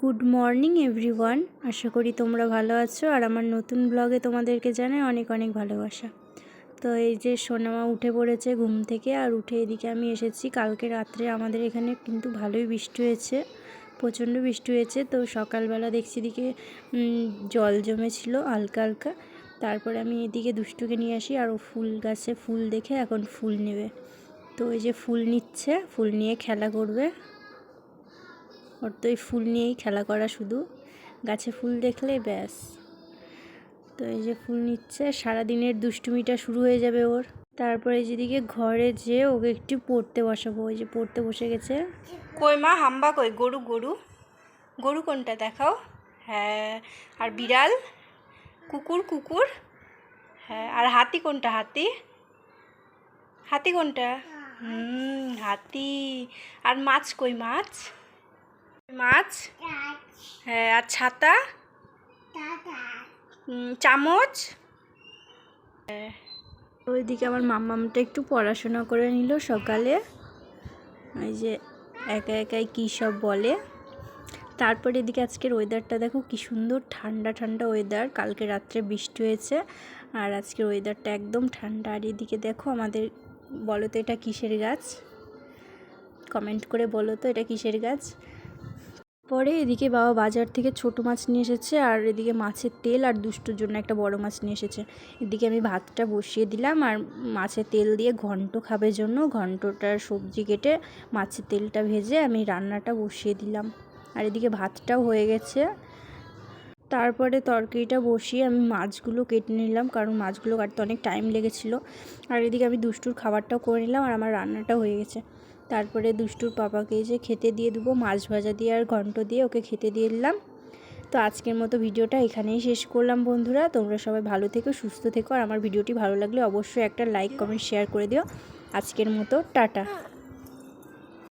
Good morning everyone. আশা করি তোমরা ভালো আছো আর আমার নতুন ব্লগে তোমাদেরকে জানাই অনেক অনেক ভালোবাসা। তো এই যে সোনামা উঠে পড়েছে ঘুম থেকে আর উঠে এদিকে আমি এসেছি। কালকে রাত্রে আমাদের এখানে কিন্তু ভালোই বৃষ্টি হয়েছে প্রচণ্ড বৃষ্টি হয়েছে। তো সকালবেলা দেখছি উম, জল জমেছিল হালকা হালকা। তারপরে আমি এদিকে দুষ্টুকে নিয়ে আসি আর ও ফুল গাছে ফুল দেখে এখন ফুল নেবে। তো ওই যে ফুল নিচ্ছে ফুল নিয়ে খেলা করবে। ওর তো এই ফুল নিয়েই খেলা করা শুধু। গাছে ফুল দেখলেই ব্যাস। তো এই যে ফুল নিচ্ছে, সারাদিনের দুষ্টুমিটা শুরু হয়ে যাবে ওর। তারপরে যেদিকে ঘরে যে ওকে একটু পড়তে বসাবো, ওই যে পড়তে বসে গেছে। কই মা, হাম্বা কই? গরু গরু। গরু কোনটা দেখাও? হ্যাঁ আর বিড়াল? কুকুর কুকুর? হ্যাঁ আর হাতি কোনটা? হাতি? হাতি কোনটা? হুম, হাতি। আর মাছ কই? মাছ? মাছ? হ্যাঁ আর ছাতা? চামচ? হ্যাঁ। ওইদিকে আমার মাম্মামটা একটু পড়াশোনা করে নিল সকালে। ওই যে একা একাই কী সব বলে। তারপরে এদিকে আজকের ওয়েদারটা দেখো কি সুন্দর ঠান্ডা ঠান্ডা ওয়েদার কালকে রাত্রে বৃষ্টি হয়েছে আর আজকের ওয়েদারটা একদম ঠান্ডা। আর এদিকে দেখো আমাদের, বলো তো এটা কিসের গাছ? কমেন্ট করে বলো তো এটা কিসের গাছ? পরে এদিকে বাবা বাজার থেকে ছোট মাছ নিয়ে এসেছে আর এদিকে মাছের তেল আর দুষ্টুর জন্য একটা বড় মাছ নিয়ে এসেছে। এদিকে আমি ভাতটা বসিয়ে দিলাম আর মাছের তেল দিয়ে ঘন্ট খাবে জন্য ঘন্টটার সবজি কেটে মাছের তেলটা ভেজে আমি রান্নাটা বসিয়ে দিলাম। আর এদিকে ভাতটাও হয়ে গেছে। তারপরে তরকারিটা বসিয়ে আমি মাছগুলো কেটে নিলাম, কারণ মাছগুলো কাটতে অনেক টাইম লেগেছিলো। আর এদিকে আমি দুষ্টুর খাবারটাও করে নিলাম আর আমার রান্নাটা হয়ে গেছে। তারপরে দুষ্টুর পাপাকে যে খেতে দিয়ে দেবো, মাছ ভাজা দিয়ে আর ঘন্ট দিয়ে ওকে খেতে দিয়ে দিলাম। তো আজকের মতো ভিডিওটা এখানেই শেষ করলাম বন্ধুরা। তোমরা সবাই ভালো থেকো, সুস্থ থেকো। আর আমার ভিডিওটি ভালো লাগলে অবশ্যই একটা লাইক কমেন্ট শেয়ার করে দিও। আজকের মতো, টাটা।